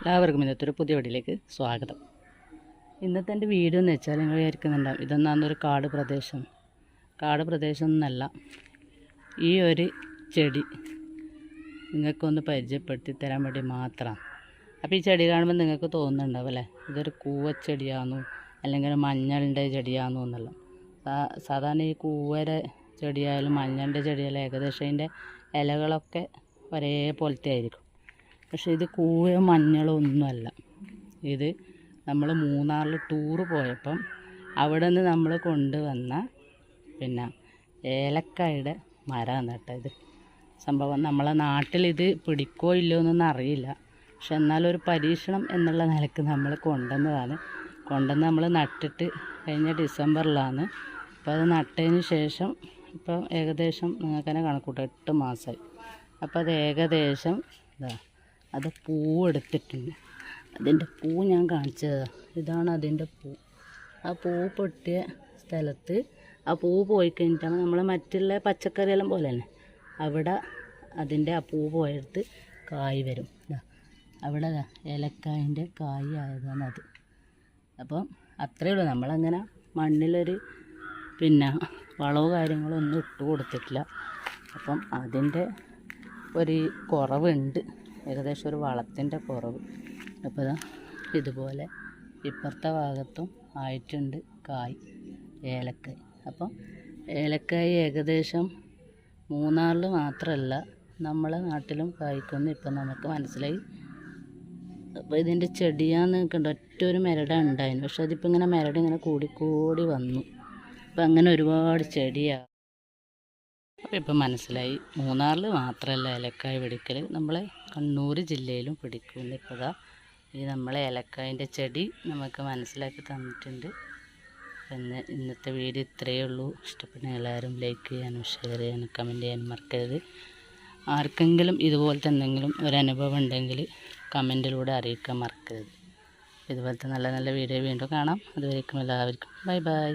എല്ലാവർക്കും ഇന്നത്തെ ഒരു പുതിയ വീട്ടിലേക്ക് സ്വാഗതം. ഇന്നത്തെ എന്റെ വീഡിയോ എന്ന് വെച്ചാൽ നിങ്ങൾ വിചാരിക്കുന്നുണ്ടാവും ഇതൊന്നാന്നൊരു കാട് പ്രദേശം? കാട് പ്രദേശം ഒന്നല്ല ഈ ഒരു ചെടി നിങ്ങൾക്കൊന്ന് പരിചയപ്പെടുത്തി തരാൻ വേണ്ടി മാത്രമാണ്. അപ്പോൾ ഈ ചെടി കാണുമ്പോൾ നിങ്ങൾക്ക് തോന്നുന്നുണ്ടാവും അല്ലേ? ഇതൊരു കൂവച്ചെടിയാണെന്നു അല്ലെങ്കിൽ ഒരു മഞ്ഞളിന്റെ ചെടിയാണെന്നു എന്നല്ല. സാധാരണ ഈ കൂവര ചെടിയായാലും മഞ്ഞളിന്റെ ചെടിയായാലും ഏകദേശം അതിന്റെ ഇലകളൊക്കെ ഒരേ പോലത്തെ ആയിരിക്കും. പക്ഷേ ഇത് കൂവയോ മഞ്ഞളോ ഒന്നുമല്ല. ഇത് നമ്മൾ മൂന്നാറിൽ ടൂറ് പോയപ്പം അവിടെ നിന്ന് നമ്മൾ കൊണ്ടുവന്ന പിന്നെ ഏലക്കായുടെ മരമാണ് കേട്ടോ ഇത്. സംഭവം നമ്മളെ നാട്ടിൽ ഇത് പിടിക്കോ ഇല്ലയോ എന്നൊന്നും അറിയില്ല. പക്ഷെ ഒരു പരീക്ഷണം എന്നുള്ള നിലയ്ക്ക് നമ്മൾ കൊണ്ടുവന്നതാണ്. കൊണ്ടുവന്ന് നമ്മൾ നട്ടിട്ട് കഴിഞ്ഞ ഡിസംബറിലാണ്. അപ്പോൾ അത് നട്ടതിന് ശേഷം ഇപ്പം ഏകദേശം നിങ്ങൾക്ക് തന്നെ കണക്കൂട്ടാം എട്ട് മാസമായി അപ്പോൾ അത് ഏകദേശം ഇതാ അത് പൂവെടുത്തിട്ടുണ്ട് അതിന്റെ പൂ ഞാൻ കാണിച്ചത്. ഇതാണ് അതിന്റെ പൂ. ആ പൂ പൊട്ടിയ സ്ഥലത്ത് ആ പൂ പോയി കഴിഞ്ഞിട്ടാണ് നമ്മൾ മറ്റുള്ള പച്ചക്കറിയെല്ലാം പോലെ തന്നെ. അവിടെ അതിന്റെ ആ പൂ പോയെടുത്ത് കായ് വരും. അവിടെ ഏലക്കായന്റെ കായ് ആയതാണ് അത്. അപ്പം അത്രയേ ഉള്ളൂ. നമ്മളങ്ങനെ മണ്ണിലൊരു പിന്നെ വളവ് കാര്യങ്ങളോ ഒന്നും ഇട്ട് കൊടുത്തിട്ടില്ല. അപ്പം അതിന്റെ ഒരു കുറവുണ്ട്. ഏകദേശം ഒരു വളത്തിന്റെ കുറവ്. അപ്പോൾ ഇതാ ഇതുപോലെ ഇപ്പുറത്തെ ഭാഗത്തും ആയിട്ടുണ്ട് കായ് ഏലക്കായ്. അപ്പം ഏലക്കായ് ഏകദേശം മൂന്നാറിൽ മാത്രമല്ല നമ്മളെ നാട്ടിലും കായ്ക്കുമെന്ന് ഇപ്പം നമുക്ക് മനസ്സിലായി. അപ്പോൾ ഇതിന്റെ ചെടിയാന്ന് കണ്ട ഒറ്റ ഒരു മെരട ഉണ്ടായിരുന്നു. പക്ഷെ അതിപ്പോൾ ഇങ്ങനെ മെരട് ഇങ്ങനെ കൂടിക്കൂടി വന്നു. അപ്പം അങ്ങനെ ഒരുപാട് ചെടിയാണ് ഇപ്പം മനസ്സിലായി. മൂന്നാറിൽ മാത്രമല്ല ഏലക്കായ പിടിക്കൽ നമ്മളെ കണ്ണൂർ ജില്ലയിലും പിടിക്കുന്നു ഇപ്പോൾ ഈ നമ്മളെ ഏലക്കായന്റെ ചെടി നമുക്ക് മനസ്സിലാക്കി തന്നിട്ടുണ്ട്. പിന്നെ ഇന്നത്തെ വീഡിയോ ഇത്രയേ ഉള്ളൂ. ഇഷ്ടപ്പെട്ട എല്ലാവരും ലൈക്ക് ചെയ്യാനും ഷെയർ ചെയ്യാനും കമന്റ് ചെയ്യാനും മറക്കരുത്. ആർക്കെങ്കിലും ഇതുപോലത്തെ എന്തെങ്കിലും ഒരു അനുഭവം ഉണ്ടെങ്കിൽ കമന്റിലൂടെ അറിയിക്കാൻ മറക്കരുത്. ഇതുപോലത്തെ നല്ല നല്ല വീഡിയോ വീണ്ടും കാണാം. അതുവരേക്കും എല്ലാവർക്കും ബൈ ബൈ